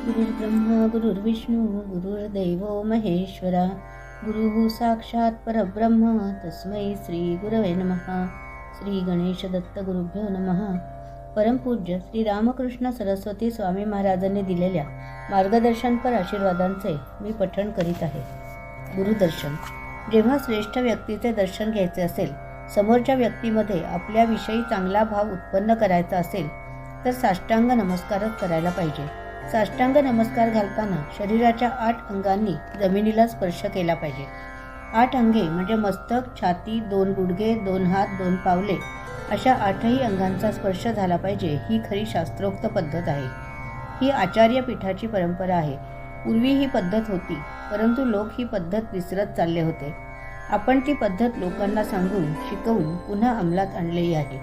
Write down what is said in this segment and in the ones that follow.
गुरुर्ब्रह्मा गुरुर्विष्णू गुरुर्दैव महेश्वरा. गुरुः साक्षात परब्रह्म. तस्मै श्री गुरवे नमः. श्री गणेश दत्त गुरुभ्यो नमः. परमपूज्य श्री रामकृष्ण सरस्वती स्वामी महाराजांनी दिलेल्या मार्गदर्शनपर आशीर्वादांचे मी पठण करीत आहे. गुरुदर्शन. जेव्हा श्रेष्ठ व्यक्तीचे दर्शन घ्यायचे असेल समोरच्या व्यक्तीमध्ये आपल्याविषयी चांगला भाव उत्पन्न करायचा असेल तर साष्टांग नमस्कारच करायला पाहिजे. साष्टांग नमस्कार घालताना शरीराच्या आठ अंगांनी जमिनीला स्पर्श केला पाहिजे. आठ अंगे म्हणजे मस्तक छाती दोन गुडघे दोन हात दोन पावले अशा आठही अंगांचा स्पर्श झाला पाहिजे ही खरी शास्त्रोक्त पद्धत आहे. ही आचार्य पीठाची परंपरा आहे. पूर्वी ही पद्धत होती परंतु लोक ही पद्धत विसरत चालले होते. आपण ती पद्धत लोकांना सांगून शिकवून पुन्हा अंमलात आणलेली आहे.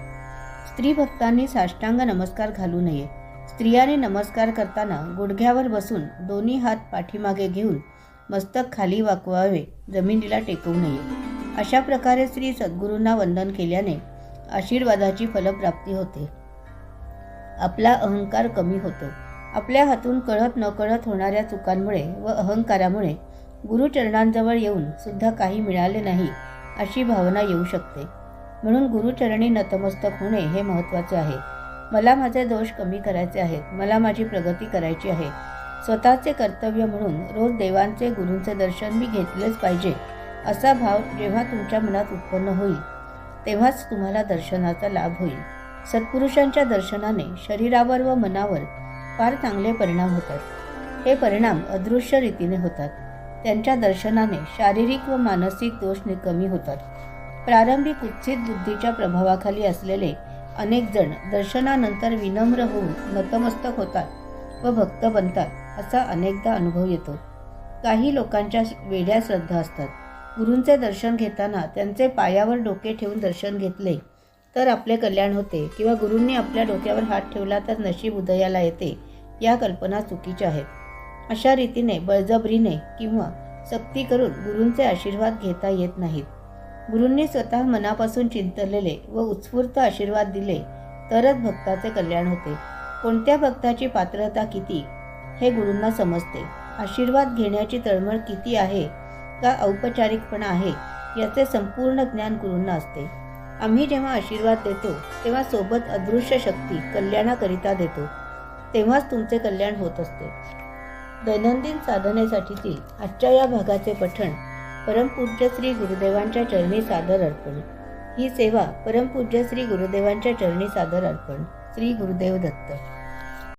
स्त्री भक्तांनी साष्टांग नमस्कार घालू नये. स्त्रियाने नमस्कार करताना गुडघ्यावर बसून दोन्ही हात पाठीमागे घेऊन मस्तक खाली वाकवावे जमिनीला टेकवू नये. अशा प्रकारे श्री सद्गुरूंना वंदन केल्याने आशीर्वादाची फलप्राप्ती होते. आपला अहंकार कमी होतो. आपल्या हातून कळत नकळत होणाऱ्या चुकांमुळे व अहंकारामुळे गुरुचरणांजवळ येऊन सुद्धा काही मिळाले नाही अशी भावना येऊ शकते. म्हणून गुरुचरणी नतमस्तक होणे हे महत्त्वाचे आहे. मला माझे दोष कमी करायचे आहेत. मला माझी प्रगती करायची आहे. स्वतःचे कर्तव्य म्हणून रोज देवांचे गुरूंचे दर्शन मी घेतलेच पाहिजे असा भाव जेव्हा तुमच्या मनात उत्पन्न होईल तेव्हाच तुम्हाला दर्शनाचा लाभ होईल. सत्पुरुषांच्या दर्शनाने शरीरावर व मनावर फार चांगले परिणाम होतात. हे परिणाम अदृश्य रीतीने होतात. त्यांच्या दर्शनाने शारीरिक व मानसिक दोष कमी होतात. प्रारंभिक कुत्सित बुद्धीच्या प्रभावाखाली असलेले अनेक जण दर्शनानंतर विनम्र होऊन नतमस्तक होतात व भक्त बनतात असा अनेकदा अनुभव येतो. काही लोकांच्या वेड्या श्रद्धा असतात. गुरूंचे दर्शन घेताना त्यांचे पायावर डोके ठेवून दर्शन घेतले तर आपले कल्याण होते किंवा गुरूंनी आपल्या डोक्यावर हात ठेवला तर नशीब उदयाला येते या कल्पना चुकीच्या आहेत. अशा रीतीने बळजबरीने किंवा सक्ती करून गुरूंचे आशीर्वाद घेता येत नाहीत. गुरूंनी स्वतः मनापासून चिंतलेले व उत्स्फूर्त आशीर्वाद दिले तरच भक्ताचे कल्याण होते. कोणत्या भक्ताची पात्रता किती हे गुरूंना समजते. आशीर्वाद घेण्याची तळमळ किती आहे का औपचारिकपणा आहे याचे संपूर्ण ज्ञान गुरूंना असते. आम्ही जेव्हा आशीर्वाद देतो तेव्हा सोबत अदृश्य शक्ती कल्याणाकरिता देतो. तेव्हाच तुमचे कल्याण होत असते. दैनंदिन साधनेसाठीची आजच्या या भागाचे पठण परमपूज्य श्री गुरुदेवांच्या चरणी सादर अर्पण. ही सेवा परमपूज्य श्री गुरुदेवांच्या चरणी सादर अर्पण. श्री गुरुदेव दत्त.